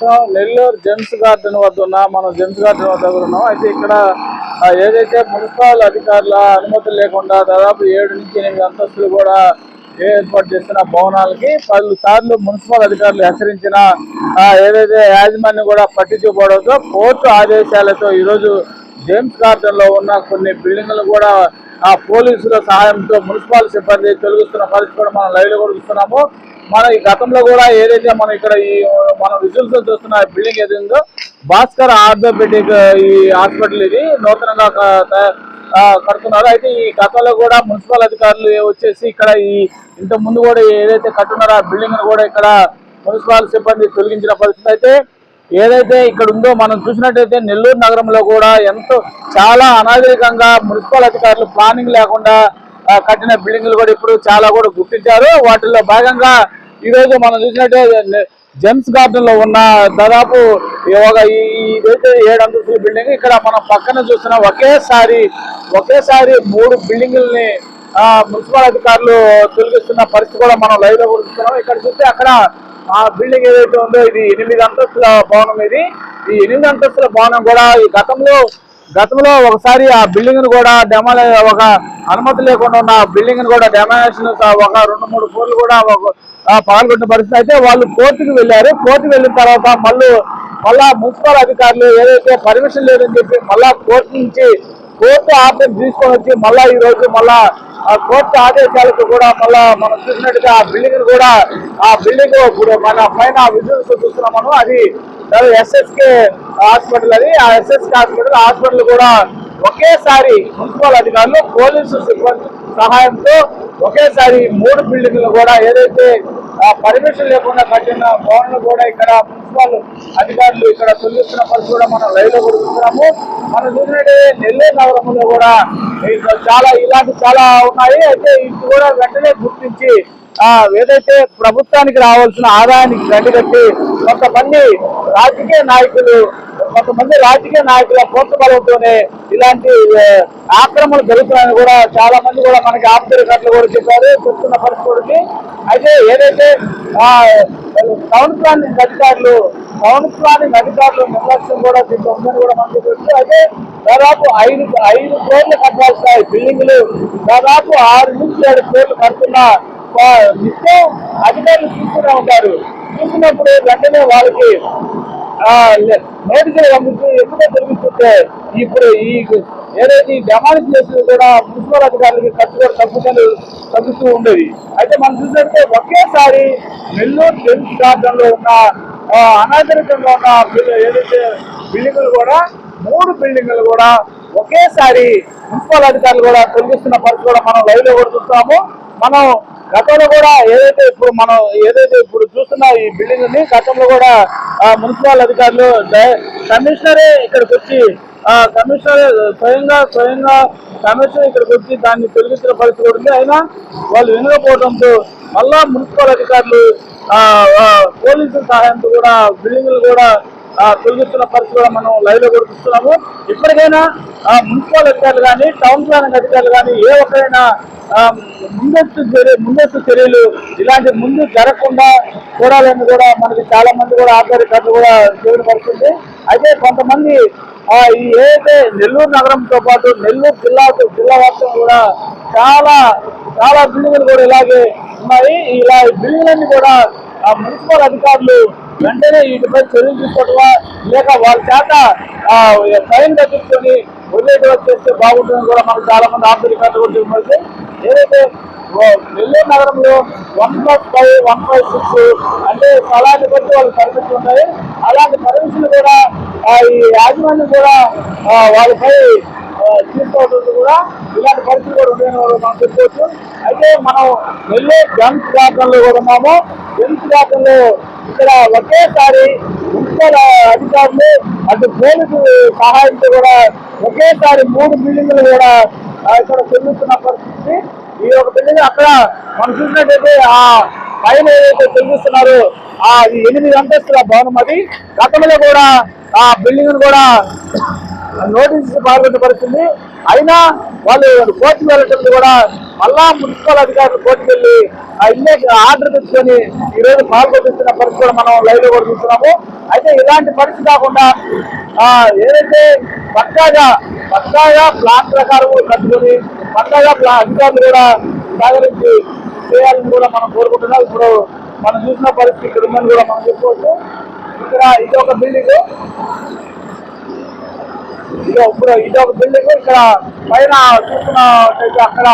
ప్రస్తుతం Nellore Gems garden వద్ద ఉన్నా మనం జెమ్స్ గార్డెన్ వద్ద ఉన్నాం. అయితే ఇక్కడ ఏదైతే మున్సిపల్ అధికారుల అనుమతి లేకుండా దాదాపు ఏడు నుంచి ఎనిమిది అంతస్తులు కూడా ఏర్పాటు చేసిన భవనాలకి పలు సార్లు మున్సిపల్ అధికారులు హెచ్చరించిన ఏదైతే యాజమాన్యం కూడా పట్టించుకోవడంతో కోర్టు ఆదేశాలతో ఈరోజు జేమ్స్ గార్డెన్లో ఉన్న కొన్ని బిల్డింగ్లు కూడా ఆ పోలీసుల సహాయంతో మున్సిపల్ సిబ్బంది తొలగిస్తున్న పరిస్థితి కూడా మనం లైవ్లో కూడా చూస్తున్నాము. మన ఈ గతంలో కూడా ఏదైతే మనం ఇక్కడ ఈ మన విజువల్స్ చూస్తున్న బిల్డింగ్ ఏదైందో భాస్కర్ ఆర్థోపెడిక్ ఈ హాస్పిటల్ ఇది నూతనంగా కడుతున్నారు. అయితే ఈ గతంలో కూడా మున్సిపల్ అధికారులు వచ్చేసి ఇక్కడ ఈ ఇంత ముందు కూడా ఏదైతే కట్టున్నారో ఆ బిల్డింగ్ కూడా ఇక్కడ మున్సిపల్ సిబ్బంది తొలగించిన పరిస్థితి. అయితే ఏదైతే ఇక్కడ ఉందో మనం చూసినట్టయితే నెల్లూరు నగరంలో కూడా ఎంతో చాలా అనాగరికంగా మున్సిపల్ అధికారులు ప్లానింగ్ లేకుండా కట్టిన బిల్డింగ్లు కూడా ఇప్పుడు చాలా కూడా గుర్తించారు. వాటిల్లో భాగంగా ఈ రోజు మనం చూసినట్టే జెమ్స్ గార్డెన్లో ఉన్న దాదాపు ఈ ఒక ఇదైతే ఏడు అంతస్తుల బిల్డింగ్. ఇక్కడ మనం పక్కన చూస్తున్న ఒకేసారి ఒకేసారి మూడు బిల్డింగుల్ని ఆ, మున్సిపల్ అధికారులు తొలగిస్తున్న పరిస్థితి కూడా మనం లైవ్లో చూస్తున్నాం. ఇక్కడ చూస్తే అక్కడ ఆ బిల్డింగ్ ఏదైతే ఉందో ఇది ఎనిమిది అంతస్తుల భవనం ఇది. ఈ ఎనిమిది అంతస్తుల భవనం కూడా ఈ గతంలో గతంలో ఒకసారి ఆ బిల్డింగ్ను కూడా డెమాలే ఒక అనుమతి లేకుండా ఉన్న బిల్డింగ్ను కూడా డెమాలేషన్ ఒక రెండు మూడు కోట్లు కూడా పాల్గొన్న ఆ, పరిస్థితి. అయితే వాళ్ళు కోర్టుకు వెళ్ళారు. కోర్టుకు వెళ్ళిన తర్వాత మళ్ళీ మళ్ళా మున్సిపల్ అధికారులు ఏదైతే పర్మిషన్ లేదని చెప్పి మళ్ళా కోర్టు నుంచి కోర్టు ఆర్డర్ తీసుకొని వచ్చి మళ్ళా ఈ రోజు మళ్ళా ఆ కోర్టు ఆదేశాలకు కూడా మళ్ళా మనం చూసినట్టుగా ఆ బిల్డింగ్ కూడా ఆ బిల్డింగ్ ఇప్పుడు మన పైన విజువల్స్ చూస్తున్నాం మనం అది ఎస్ఎస్కే హాస్పిటల్ అది. ఆ ఎస్ఎస్కే హాస్పిటల్ హాస్పిటల్ కూడా ఒకేసారి మున్సిపల్ అధికారులు పోలీసు సిబ్బంది సహాయంతో ఒకేసారి మూడు బిల్డింగ్లు కూడా ఏదైతే పర్మిషన్ లేకుండా కట్టిన భవన్లు కూడా ఇక్కడ మున్సిపల్ అధికారులు ఇక్కడ తొలగిస్తున్న పరిస్థితి కూడా మనం లైవ్లో కూడా చూస్తున్నాము. మనం చూసినట్టే నెల్లూరు నగరంలో కూడా చాలా ఇలాంటి చాలా ఉన్నాయి. అయితే ఇది కూడా వెంటనే గుర్తించి ఏదైతే ప్రభుత్వానికి రావాల్సిన ఆదాయానికి గండిగట్టి కొంతమంది రాజకీయ నాయకులు కొంతమంది రాజకీయ నాయకుల ప్రోత్సాహంతోనే ఇలాంటి ఆక్రమణలు జరుగుతున్నాయని కూడా చాలా మంది కూడా మనకి ఆప్తరికట్లు కూడా చెప్పారు చెప్తున్న పరిస్థితి అయితే ఏదైతే టౌన్ ప్లానింగ్ అధికారులు టౌన్ ప్లానింగ్ అధికారులు నిర్లక్ష్యం కూడా దీంట్లో ఉందని కూడా మనకు తెలుసు. అయితే దాదాపు ఐదు ఐదు కోట్లు కట్టాల్సిన బిల్డింగ్లు దాదాపు ఆరు నుంచి ఏడు కోట్లు కడుతున్న నిత్యం అధికారులు చూస్తూనే ఉంటారు. చూసినప్పుడు వెంటనే వాళ్ళకి ఆ, లే- నోటీసులు పంపించి ఎప్పుడో జరిగిస్తుంటే ఇప్పుడు ఈ ఏదైతే ఈ డెమాలిష్ చేసినా కూడా మున్సిపల్ అధికారులకి ఖర్చు కూడా తగ్గుతూ తగ్గుతూ ఉండేది. అయితే మనం చూసినట్టే ఒకేసారి నెల్లూరు జెమ్స్ ప్రాంతంలో ఉన్న ఆ, అనాగరికంగా ఉన్న ఏదైతే బిల్డింగులు కూడా మూడు బిల్డింగులు కూడా ఒకేసారి మున్సిపల్ అధికారులు కూడా తొలగిస్తున్న పరిస్థితి కూడా మనం లైవ్లో కూడా చూస్తాము మనం గతంలో కూడా ఏదైతే ఇప్పుడు మనం ఏదైతే ఇప్పుడు చూస్తున్న ఈ బిల్డింగ్ని గతంలో కూడా మున్సిపల్ అధికారులు కమిషనరే ఇక్కడికి వచ్చి ఆ, కమిషనర్ స్వయంగా స్వయంగా కమిషనర్ ఇక్కడికి వచ్చి దాన్ని తొలగించిన పరిస్థితి కూడా ఉంది. అయినా వాళ్ళు వినకపోవడంతో మళ్ళా మున్సిపల్ అధికారులు పోలీసుల సహాయంతో కూడా బిల్డింగ్లు కూడా తొలగిస్తున్న పరిస్థితి కూడా మనం లైవ్లో గుర్తిస్తున్నాము ఇప్పటికైనా మున్సిపల్ అధికారులు కానీ టౌన్ ప్లానింగ్ అధికారులు కానీ ఏ ఒక్కరైనా ముందస్తు చర్య ముందస్తు చర్యలు ఇలాంటి ముందు జరగకుండా చూడాలని కూడా మనకి చాలా మంది కూడా ఆధారికర్లు కూడా చేయడం పడుతుంది అయితే కొంతమంది ఈ ఏదైతే నెల్లూరు నగరంతో పాటు నెల్లూరు జిల్లా జిల్లా వ్యాప్తంగా కూడా చాలా చాలా బిల్డింగ్లు కూడా ఇలాగే ఉన్నాయి. ఇలా బిల్డింగ్లన్నీ కూడా మున్సిపల్ అధికారులు వెంటనే వీటిపై చర్యలు తీసుకోవటమా? లేక వాళ్ళ చేత టైం తగ్గించుకొని వదిలేటువంటి చేస్తే బాగుంటుందని కూడా మనకు చాలా మంది ఆందోళన కూడా చెప్పారు ఏదైతే నెల్లూరు నగరంలో one plus five one five six అంటే స్థలాన్ని బట్టి వాళ్ళు పర్మిషన్ ఉన్నాయి అలాంటి పర్మిషన్ కూడా ఈ యాజమాన్యం కూడా వాళ్ళపై ఆ, కూడా. ఇలాంటి పరిస్థితులు కూడా ఉండేది మనం చెప్పుకోవచ్చు. అయితే మనం వెళ్ళే జంప్ గార్డెన్ కూడా ఉన్నాము. జంప్ గార్డెన్ ఇక్కడ ఒకేసారి మున్సిపల్ అధికారులు అటు పోలీసు సహాయంతో కూడా ఒకేసారి మూడు బిల్డింగ్లు కూడా ఇక్కడ చెల్లిస్తున్న పరిస్థితి. ఈ యొక్క బిల్డింగ్ అక్కడ మనం చూసినట్టయితే ఆ పైన ఏదైతే చెల్లిస్తున్నారో ఆ ఈ ఎనిమిది అంతస్తుల భవనం అది. గతంలో కూడా ఆ బిల్డింగ్ కూడా నోటీస్ పాల్గొన్న పరిస్థితి అయినా వాళ్ళు కోర్టుకు వెళ్ళటం కూడా మళ్ళా మున్సిపల్ అధికారులు కోర్టుకెళ్ళి ఆ ఇల్లే ఆర్డర్ తెచ్చుకొని ఈ రోజు పాల్గొనిస్తున్న పరిస్థితి కూడా మనం లైవ్లో కూడా చూస్తున్నాము. అయితే ఇలాంటి పరిస్థితి కాకుండా ఏదైతే పక్కాగా పక్కాగా ప్లాన్ ప్రకారం కట్టుకొని పక్కాగా ప్లా అధికారులు కూడా సహకరించి చేయాలని కూడా మనం కోరుకుంటున్నాం. ఇప్పుడు మనం చూసిన పరిస్థితి ఇక్కడ ఉందని కూడా మనం చెప్పుకోవచ్చు. ఇక్కడ ఇది ఒక బిల్డింగ్ ఇప్పుడు ఇది ఒక బిల్డింగ్ ఇక్కడ పైన చూస్తున్నట్టయితే అక్కడ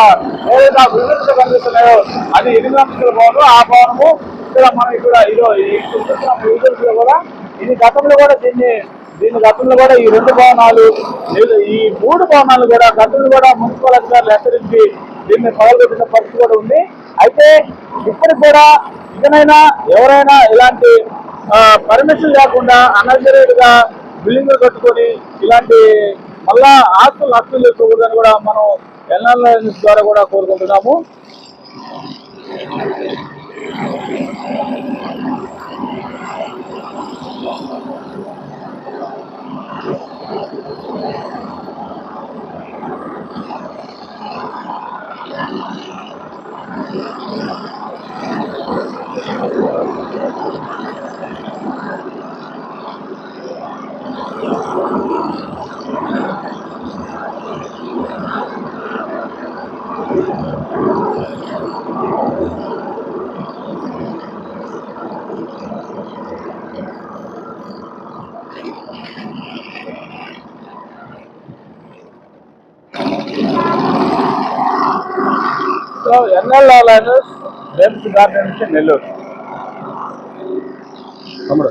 ఏదైతే బిల్డింగ్స్ కనిపిస్తున్నాయో అది ఎనిమిది అంతస్తుల భవనం ఆ భవనము ఇక్కడ మనం ఇక్కడ ఇదో చూస్తున్న కూడా ఇది గతంలో కూడా దీన్ని దీని గతంలో కూడా ఈ రెండు భవనాలు ఈ మూడు భవనాలు కూడా గతంలో కూడా మున్సిపల్ అధికారులు హెచ్చరించి దీన్ని పగలగొట్టిన పరిస్థితి కూడా ఉంది. అయితే ఇప్పటికి కూడా ఇకనైనా ఎవరైనా ఇలాంటి పర్మిషన్ లేకుండా అనర్జరేట్గా బిల్డింగ్లు కట్టుకొని ఇలాంటి మళ్ళా ఆస్తులు నష్టం చేసుకోకూడదని కూడా మనం ఎన్ఎల్ ద్వారా కూడా కోరుకుంటున్నాము. So NLR liners James garden నుంచి నెల్లూరు. తమ్ముడు.